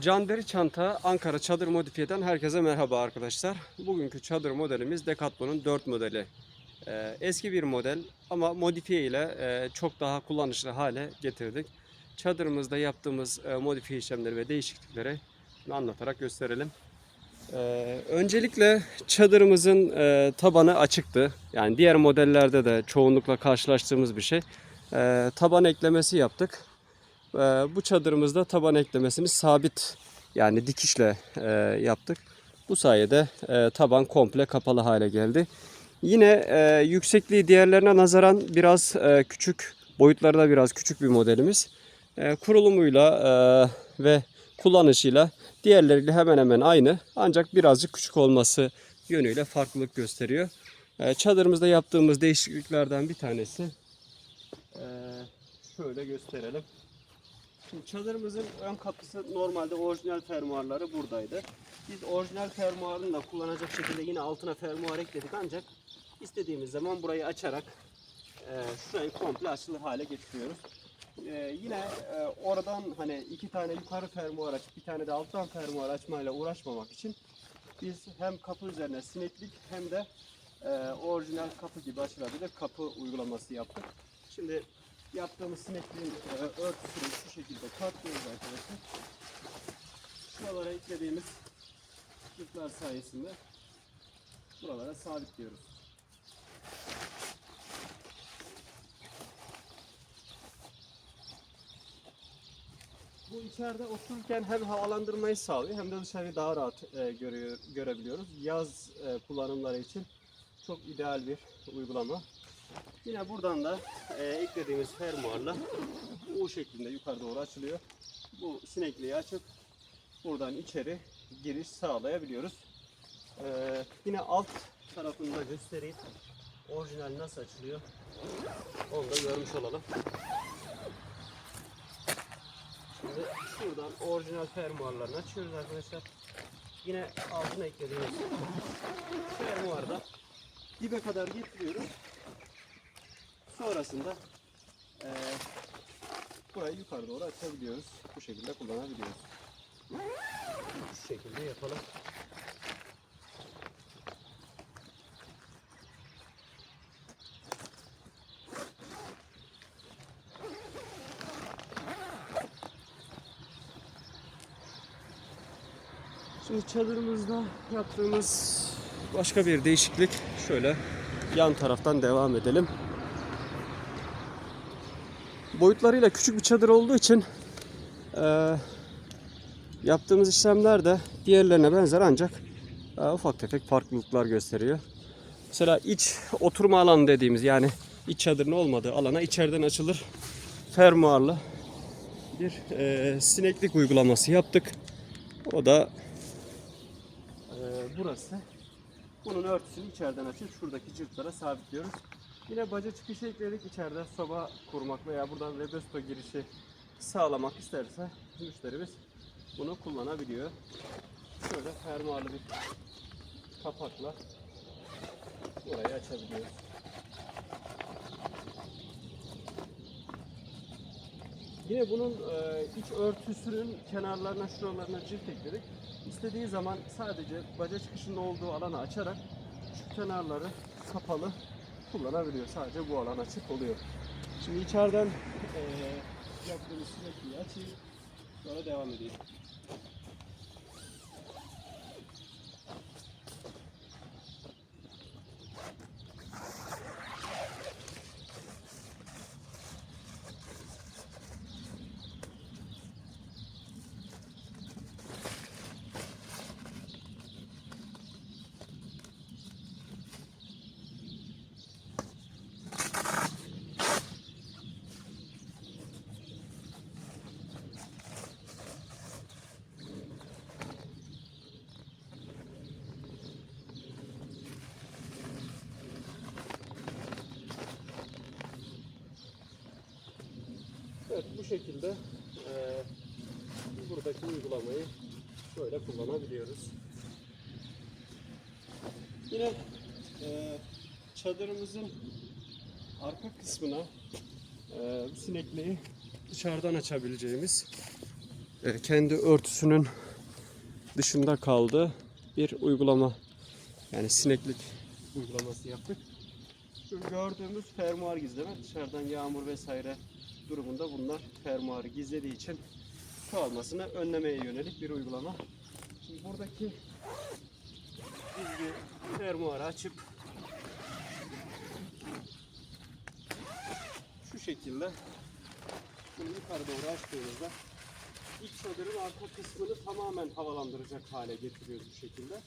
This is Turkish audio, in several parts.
Canderi Çanta Ankara Çadır Modifiye'den herkese merhaba arkadaşlar. Bugünkü çadır modelimiz Decathlon'un 4 modeli. Ee, eski bir model ama modifiye ile e, çok daha kullanışlı hale getirdik. Çadırımızda yaptığımız e, modifiye işlemleri ve değişiklikleri anlatarak gösterelim. Ee, öncelikle çadırımızın e, tabanı açıktı. Yani diğer modellerde de çoğunlukla karşılaştığımız bir şey. Ee, taban eklemesi yaptık. Ee, bu çadırımızda taban eklemesini sabit yani dikişle e, yaptık. Bu sayede e, taban komple kapalı hale geldi. Yine e, yüksekliği diğerlerine nazaran biraz e, küçük, boyutları da biraz küçük bir modelimiz. E, kurulumuyla e, ve kullanışıyla diğerleriyle hemen hemen aynı ancak birazcık küçük olması yönüyle farklılık gösteriyor. E, çadırımızda yaptığımız değişikliklerden bir tanesi e, şöyle gösterelim. Şimdi çadırımızın ön kapısı normalde orijinal fermuarları buradaydı. Biz orijinal fermuarını da kullanacak şekilde yine altına fermuar ekledik ancak istediğimiz zaman burayı açarak e, şurayı komple açılır hale getiriyoruz. E, yine e, oradan hani iki tane yukarı fermuar açıp bir tane de alttan fermuar açmayla uğraşmamak için biz hem kapı üzerine sineklik hem de e, orijinal kapı gibi açılabilir kapı uygulaması yaptık. Şimdi yaptığımız sinekliğin e, örtüsünü şu şekilde katlıyoruz arkadaşlar. Şuralara eklediğimiz ipler sayesinde buralara sabitliyoruz. Bu içeride otururken hem havalandırmayı sağlıyor hem de dışarıyı daha rahat e, görüyor, görebiliyoruz. Yaz e, kullanımları için çok ideal bir uygulama. Yine buradan da e, eklediğimiz fermuarla U şeklinde yukarı doğru açılıyor. Bu sinekliği açıp buradan içeri giriş sağlayabiliyoruz. E, yine alt tarafını da göstereyim. Orijinal nasıl açılıyor? Onu da görmüş olalım. Şimdi şuradan orijinal fermuarlarını açıyoruz arkadaşlar. Yine altına eklediğimiz fermuarda dibe kadar getiriyoruz. Sonrasında eee burayı yukarı doğru açabiliyoruz. Bu şekilde kullanabiliyoruz. Şu şekilde yapalım. Şimdi çadırımızda yaptığımız başka bir değişiklik şöyle yan taraftan devam edelim. Boyutlarıyla küçük bir çadır olduğu için eee, yaptığımız işlemler de diğerlerine benzer ancak eee, ufak tefek farklılıklar gösteriyor. Mesela iç oturma alanı dediğimiz yani iç çadırın olmadığı alana içeriden açılır fermuarlı bir eee, sineklik uygulaması yaptık. O da eee, burası. Bunun örtüsünü içeriden açıp şuradaki cırtlara sabitliyoruz. Yine baca çıkışı ekledik. İçeride soba kurmak veya buradan Webesto girişi sağlamak isterse müşterimiz bunu kullanabiliyor. Şöyle fermuarlı bir kapakla burayı açabiliyoruz. Yine bunun e, iç örtüsünün kenarlarına şuralarına cilt ekledik. İstediği zaman sadece baca çıkışında olduğu alanı açarak şu kenarları kapalı kullanabiliyor. Sadece bu alan açık oluyor. Şimdi içeriden eee yaptığımız sinekliği açayım. Sonra devam edeyim. Şekilde eee, buradaki uygulamayı böyle kullanabiliyoruz. Yine eee, çadırımızın arka kısmına bu sinekliği dışarıdan açabileceğimiz e, kendi örtüsünün dışında kaldığı bir uygulama. Yani sineklik uygulaması yaptık. Gördüğümüz fermuar gizleme dışarıdan yağmur vesaire durumunda bunlar fermuarı gizlediği için su almasını önlemeye yönelik bir uygulama. Şimdi buradaki gizli fermuarı açıp şu şekilde bunu yukarı doğru açtığımızda iç çadırın arka kısmını tamamen havalandıracak hale getiriyoruz bu şekilde.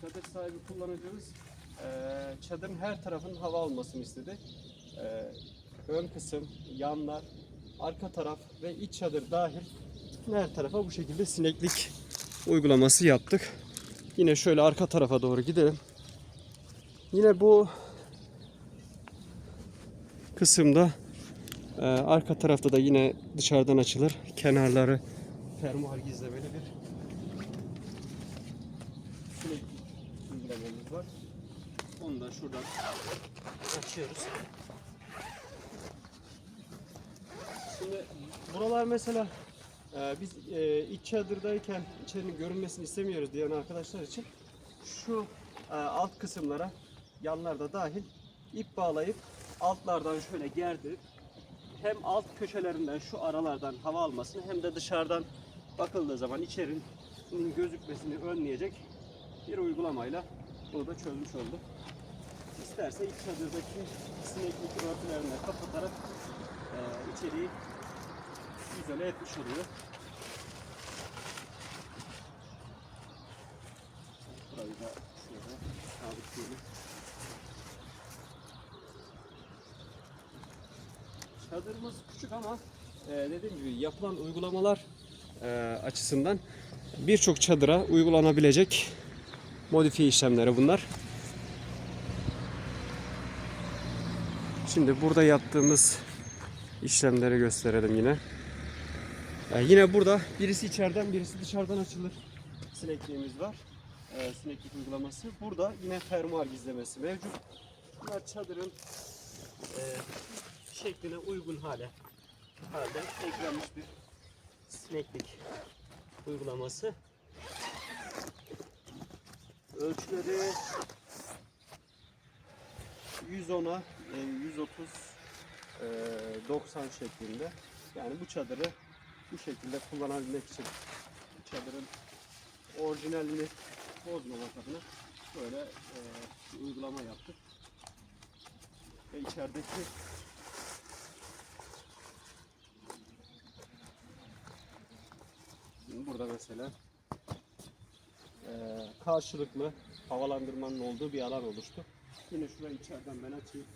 Çadır sahibi kullanıcımız eee, çadırın her tarafının hava almasını istedi. Eee, ön kısım, yanlar, arka taraf ve iç çadır dahil her tarafa bu şekilde sineklik uygulaması yaptık. Yine şöyle arka tarafa doğru gidelim. Yine bu kısımda eee, arka tarafta da yine dışarıdan açılır. Kenarları fermuar gizlemeli bir uygulamamız var. Onu da şuradan açıyoruz. Şimdi buralar mesela e, biz e, iç çadırdayken içerinin görünmesini istemiyoruz diyen arkadaşlar için şu e, alt kısımlara yanlarda dahil ip bağlayıp altlardan şöyle gerdirip hem alt köşelerinden şu aralardan hava almasını hem de dışarıdan bakıldığı zaman içerinin gözükmesini önleyecek bir uygulamayla bunu çözmüş olduk. İsterse iç çadırdaki sineklik örtülerini kapatarak e, içeriği izole etmiş oluyor. Burayı da şöyle sabitleyelim. Çadırımız küçük ama e, dediğim gibi yapılan uygulamalar e, açısından birçok çadıra uygulanabilecek modifiye işlemleri bunlar. Şimdi burada yaptığımız işlemleri gösterelim yine. Ee, yine burada birisi içeriden birisi dışarıdan açılır. Sinekliğimiz var. Ee, sineklik uygulaması. Burada yine fermuar gizlemesi mevcut. Bunlar çadırın e, şekline uygun hale halde eklenmiş bir sineklik uygulaması. Ölçüleri 110'a e, 130 e, 90 şeklinde. Yani bu çadırı bu şekilde kullanabilmek için çadırın orijinalini bozmamak adına böyle e, bir uygulama yaptık. Ve içerideki burada mesela karşılıklı havalandırmanın olduğu bir alan oluştu. Yine şurayı içeriden ben açayım.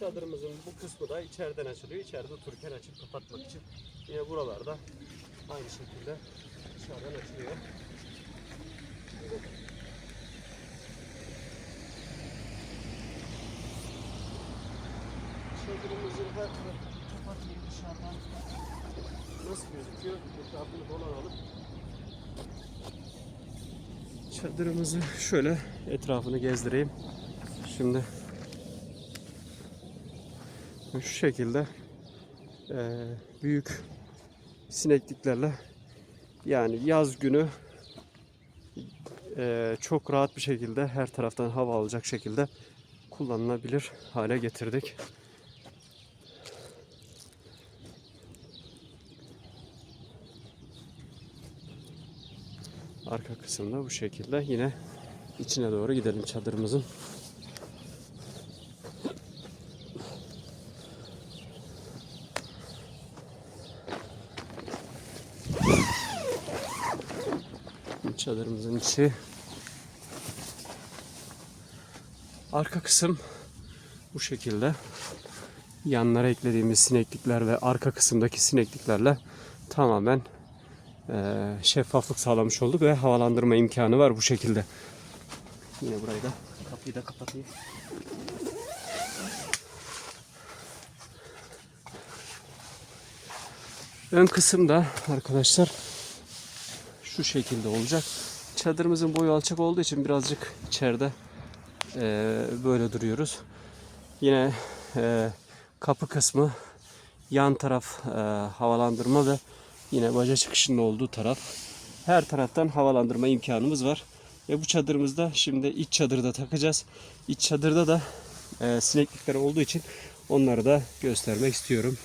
Çadırımızın bu kısmı da içeriden açılıyor. İçeride otururken açıp kapatmak için. Yine buralarda aynı şekilde dışarıdan açılıyor. Çadırımızın her tarafı kapatmayı dışarıdan nasıl gözüküyor? Etrafını dolanalım. Çadırımızı şöyle etrafını gezdireyim. Şimdi şu şekilde büyük sinekliklerle yani yaz günü eee, çok rahat bir şekilde her taraftan hava alacak şekilde kullanılabilir hale getirdik. Arka kısımda bu şekilde yine içine doğru gidelim çadırımızın. Çadırımızın içi. Arka kısım bu şekilde. Yanlara eklediğimiz sineklikler ve arka kısımdaki sinekliklerle tamamen eee, şeffaflık sağlamış olduk ve havalandırma imkanı var bu şekilde. Yine burayı da kapıyı da kapatayım. Ön kısımda arkadaşlar şu şekilde olacak. Çadırımızın boyu alçak olduğu için birazcık içeride eee, böyle duruyoruz. Yine eee, kapı kısmı yan taraf eee, havalandırma ve yine baca çıkışının olduğu taraf. Her taraftan havalandırma imkanımız var. Ve bu çadırımızda şimdi iç çadırda takacağız. İç çadırda da eee sineklikler olduğu için onları da göstermek istiyorum.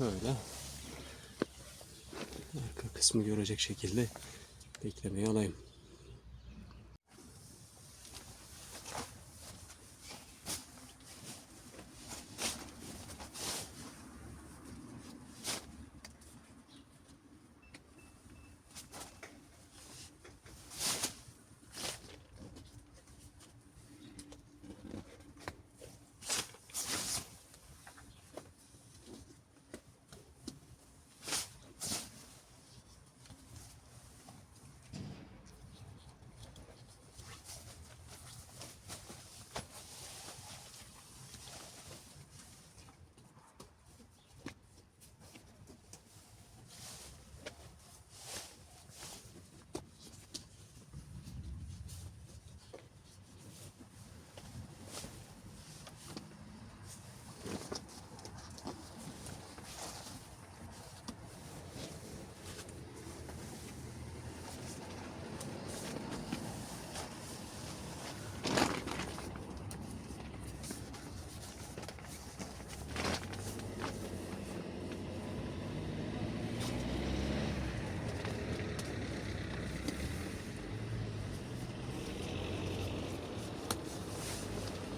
Şöyle arka kısmı görecek şekilde beklemeye alayım.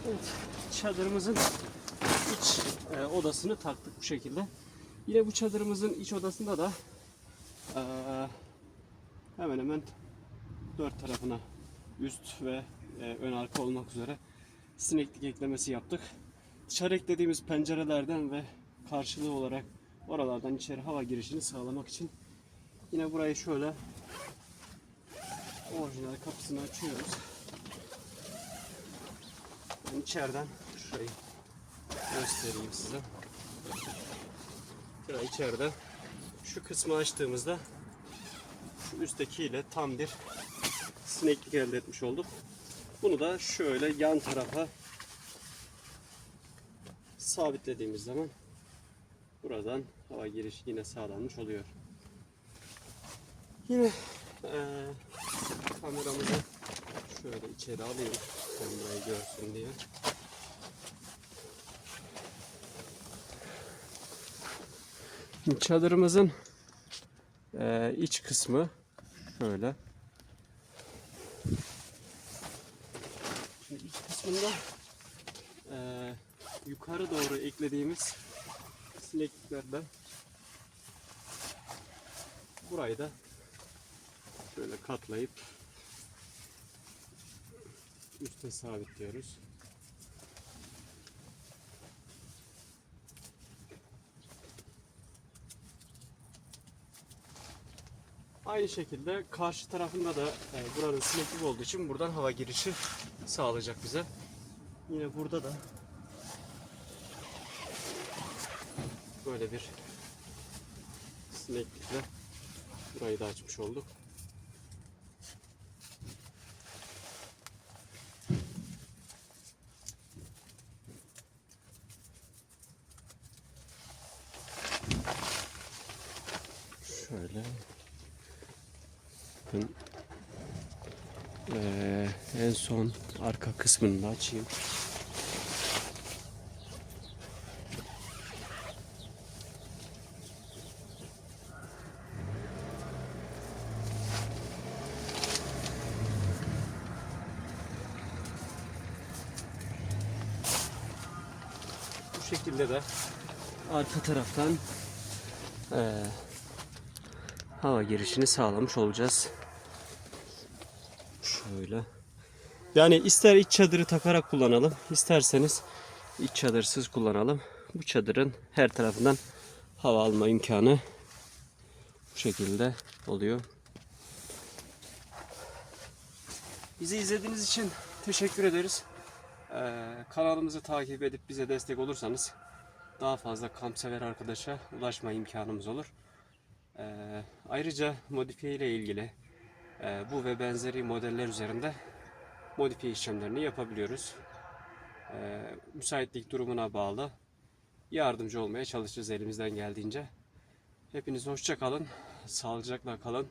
Evet, çadırımızın iç e, odasını taktık bu şekilde. Yine bu çadırımızın iç odasında da e, hemen hemen dört tarafına üst ve e, ön arka olmak üzere sineklik eklemesi yaptık. Dışarı eklediğimiz pencerelerden ve karşılığı olarak oralardan içeri hava girişini sağlamak için yine burayı şöyle orijinal kapısını açıyoruz. İçeriden şurayı göstereyim size. Şurayı içeride şu kısmı açtığımızda şu üsttekiyle tam bir sineklik elde etmiş olduk. Bunu da şöyle yan tarafa sabitlediğimiz zaman buradan hava girişi yine sağlanmış oluyor. Yine eee kameramızı şöyle içeri alayım. Burayı görsün diye. Çadırımızın eee, iç kısmı şöyle. Şimdi iç kısmında eee, yukarı doğru eklediğimiz sinekliklerden burayı da şöyle katlayıp üste sabitliyoruz. Aynı şekilde karşı tarafında da e, buranın sineklik olduğu için buradan hava girişi sağlayacak bize. Yine burada da böyle bir sineklikle burayı da açmış olduk. Şöyle. Bakın. Ee, en son arka kısmını da açayım. Bu şekilde de arka taraftan eee hava girişini sağlamış olacağız. Şöyle. Yani ister iç çadırı takarak kullanalım, isterseniz iç çadırsız kullanalım. Bu çadırın her tarafından hava alma imkanı bu şekilde oluyor. Bizi izlediğiniz için teşekkür ederiz. Ee, kanalımızı takip edip bize destek olursanız daha fazla kampsever arkadaşa ulaşma imkanımız olur. Ee, ayrıca modifiye ile ilgili bu ve benzeri modeller üzerinde modifiye işlemlerini yapabiliyoruz. Ee, müsaitlik durumuna bağlı yardımcı olmaya çalışırız elimizden geldiğince. Hepiniz hoşça kalın, sağlıcakla kalın.